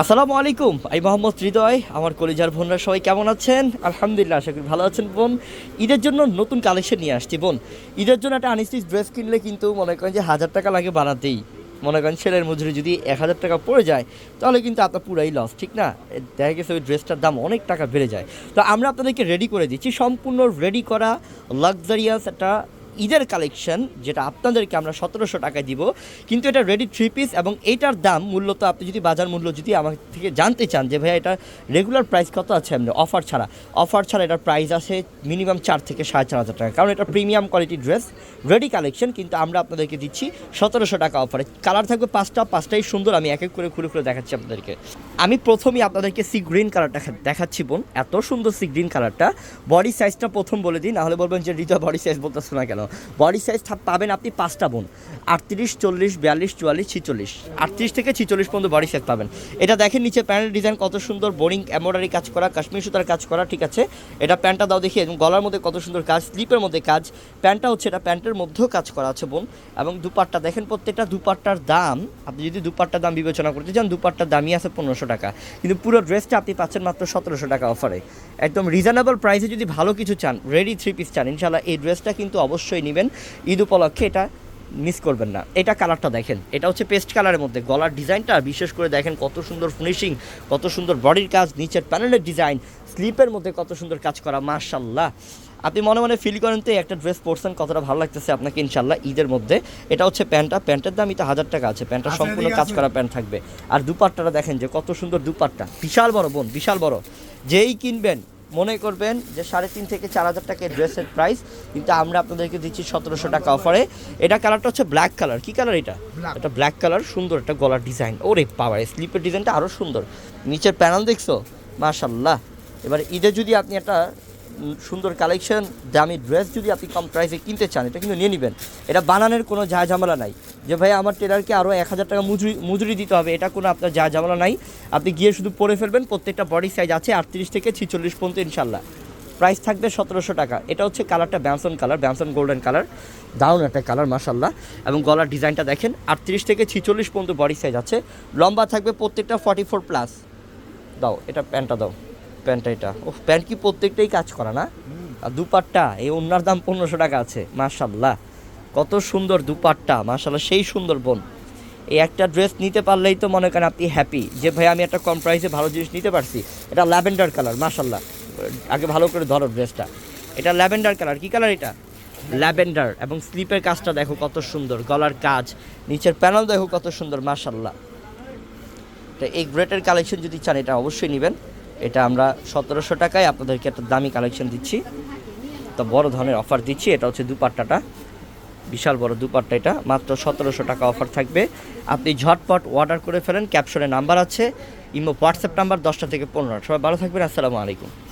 আসসালামু আলাইকুম, আমি মোহাম্মদ হৃদয়, আমার কলিজার বোনরা সবাই কেমন আছেন? আলহামদুলিল্লাহ, আশা করি ভালো আছেন বোন। ঈদের জন্য নতুন কালেকশন নিয়ে আসছি বোন। ঈদের জন্য একটা আনস্টিচ ড্রেস কিনলে কিন্তু মনে করেন যে হাজার টাকা লাগে বানাতেই মনে করেন ছেলের মজুরি যদি এক হাজার টাকা পড়ে যায়, তাহলে কিন্তু আপনার পুরাই লস ঠিক না? দেখা গেছে ওই ড্রেসটার দাম অনেক টাকা বেড়ে যায়। তো আমরা আপনাদেরকে রেডি করে দিচ্ছি, সম্পূর্ণ রেডি করা লাক্সারিয়াস একটা ঈদের কালেকশন যেটা আপনাদেরকে আমরা সতেরোশো টাকায় দিব। কিন্তু এটা রেডি থ্রি পিস এবং এইটার দাম মূল্য তো আপনি যদি বাজার মূল্য যদি আমার থেকে জানতে চান যে ভাইয়া এটা রেগুলার প্রাইস কত আছে এমনি অফার ছাড়া। অফার ছাড়া এটার প্রাইস আছে মিনিমাম চার থেকে সাড়ে চার হাজার টাকা। কারণ এটা premium quality dress ready collection কিন্তু আমরা আপনাদেরকে দিচ্ছি সতেরোশো টাকা অফারে কালার থাকবে পাঁচটা, পাঁচটাই সুন্দর। আমি এক এক করে খুলে খুলে দেখাচ্ছি আপনাদেরকে। আমি প্রথমেই আপনাদেরকে সি গ্রিন কালারটা দেখাচ্ছি বোন। এত সুন্দর সি গ্রিন কালারটা বডি সাইজটা প্রথম বলে দিই, নাহলে বলবেন যে রিজা বডি সাইজ বলতেছে না কেন। বডি সাইজ পাবেন আপনি পাঁচটা বোন। আটত্রিশ, চল্লিশ, বিয়াল্লিশ, চুয়াল্লিশ, ছিচল্লিশ। আটত্রিশ থেকে ছিচল্লিশ পর্যন্ত বডি সাইজ পাবেন। এটা দেখেন নিচে প্যান্টের ডিজাইন কত সুন্দর বোরিং এমব্রয়ডারি কাজ করা, কাশ্মীর সুতার কাজ করা, ঠিক আছে? এটা প্যান্টটা দাও দেখি, এবং গলার মধ্যে কত সুন্দর কাজ স্লিপের মধ্যে কাজ। প্যান্টটা হচ্ছে এটা প্যান্টের মধ্যেও কাজ করা আছে বোন। এবং দুপাট্টা, দেখেন প্রত্যেকটা দুপাট্টার দাম, আপনি যদি দুপাট্টার দাম বিবেচনা করতে চান, দুপাট্টার দামই আছে পনেরোশো টাকা। কিন্তু পুরো ড্রেসটা আপনি পাচ্ছেন মাত্র সতেরোশো টাকা অফারে একদম রিজনেবল প্রাইসে যদি ভালো কিছু চান রেডি থ্রি পিস চান ইনশাল্লাহ এই ড্রেসটা কিন্তু অবশ্যই নেবেন। ঈদ উপলক্ষে এটা মিস করবেন না। এটা কালারটা দেখেন। এটা হচ্ছে পেস্ট কালারের মধ্যে। গলার ডিজাইনটা বিশেষ করে দেখেন কত সুন্দর ফিনিশিং কত সুন্দর বডির কাজ নিচের প্যানেলের ডিজাইন স্লিপের মধ্যে কত সুন্দর কাজ করা মার্শাল্লাহ আপনি মনে মনে ফিল করেন তো একটা ড্রেস পরছেন কতটা ভালো লাগতেছে আপনাকে ইনশাল্লাহ ঈদের মধ্যে। এটা হচ্ছে প্যান্টটা। প্যান্টের দামই তো হাজার টাকা আছে। প্যান্টটা আচ্ছা, সম্পূর্ণ কাজ করা প্যান্ট থাকবে। আর দুপাট্টাটা দেখেন যে কত সুন্দর দুপাট্টা। বিশাল বড় বোন বিশাল বড়। যেই কিনবেন মনে করবেন যে সাড়ে তিন থেকে চার হাজার টাকা ড্রেসের প্রাইস কিন্তু আমরা আপনাদেরকে দিচ্ছি সতেরোশো টাকা অফারে এটা কালারটা হচ্ছে ব্ল্যাক কালার কি কালার এটা. এটা ব্ল্যাক কালার সুন্দর একটা গলার ডিজাইন ওরে পাওয়ার স্লিপের ডিজাইনটা আরও সুন্দর। নিচের প্যানেল দেখছ? মাশাল্লাহ এবার ঈদে যদি আপনি একটা সুন্দর কালেকশন দামি ড্রেস যদি আপনি কম প্রাইসে কিনতে চান এটা কিন্তু নিয়ে নেবেন। এটা বানানোর কোনো ঝামেলা নাই। যে ভাই, আমার টেলারকে আরও এক হাজার টাকা মজুরি মজুরি দিতে হবে। এটা কোনো আপনার যা ঝামেলা নাই। আপনি গিয়ে শুধু পরে ফেলবেন, প্রত্যেকটা বডি সাইজ আছে আটত্রিশ থেকে ছিচল্লিশ পর্যন্ত ইনশাল্লাহ প্রাইস থাকবে সতেরোশো টাকা। এটা হচ্ছে কালারটা ব্যামসন কালার ব্যামসন গোল্ডেন কালার দারুণ একটা কালার মাসাল্লাহ এবং গলার ডিজাইনটা দেখেন, আটত্রিশ থেকে ছিচল্লিশ পর্যন্ত বডি সাইজ আছে। লম্বা থাকবে প্রত্যেকটা ফর্টি ফোর প্লাস দাও, এটা প্যান্টটা দাও। প্যান্টটা এটা। ও প্যান্ট কি প্রত্যেকটাই কাজ করা না? আর দুপাট্টা, এই অন্যার দাম পনেরোশো টাকা আছে মাশাল্লাহ কত সুন্দর দুপাট্টা মাশাল্লাহ সেই সুন্দর বোন। এই একটা ড্রেস নিতে পারলেই তো মনে করেন আপনি হ্যাপি যে ভাই, আমি একটা কম প্রাইসে ভালো জিনিস নিতে পারছি, এটা ল্যাভেন্ডার কালার মাশাল্লাহ আগে ভালো করে ধরো ড্রেসটা এটা ল্যাভেন্ডার কালার কী কালার এটা? ল্যাভেন্ডার এবং স্লিপের কাজটা দেখো কত সুন্দর, গলার কাজ, নিচের প্যানেল দেখো কত সুন্দর মাশাল্লাহ তো এই গ্রেটের কালেকশন যদি চান, এটা অবশ্যই নেবেন। এটা আমরা সতেরোশো টাকায় আপনাদেরকে একটা দামি কালেকশন দিচ্ছি। তো বড় ধরনের অফার দিচ্ছি, এটা হচ্ছে দুপাট্টাটা। বিশাল বড় দুপাট্টা এটা। মাত্র সতেরোশো টাকা অফার থাকবে। আপনি ঝটপট অর্ডার করে ফেলেন। ক্যাপশনে নাম্বার আছে, ইমো হোয়াটসঅ্যাপ নাম্বার দশটা থেকে পনেরো। সবাই ভালো থাকবেন। আসসালামু আলাইকুম।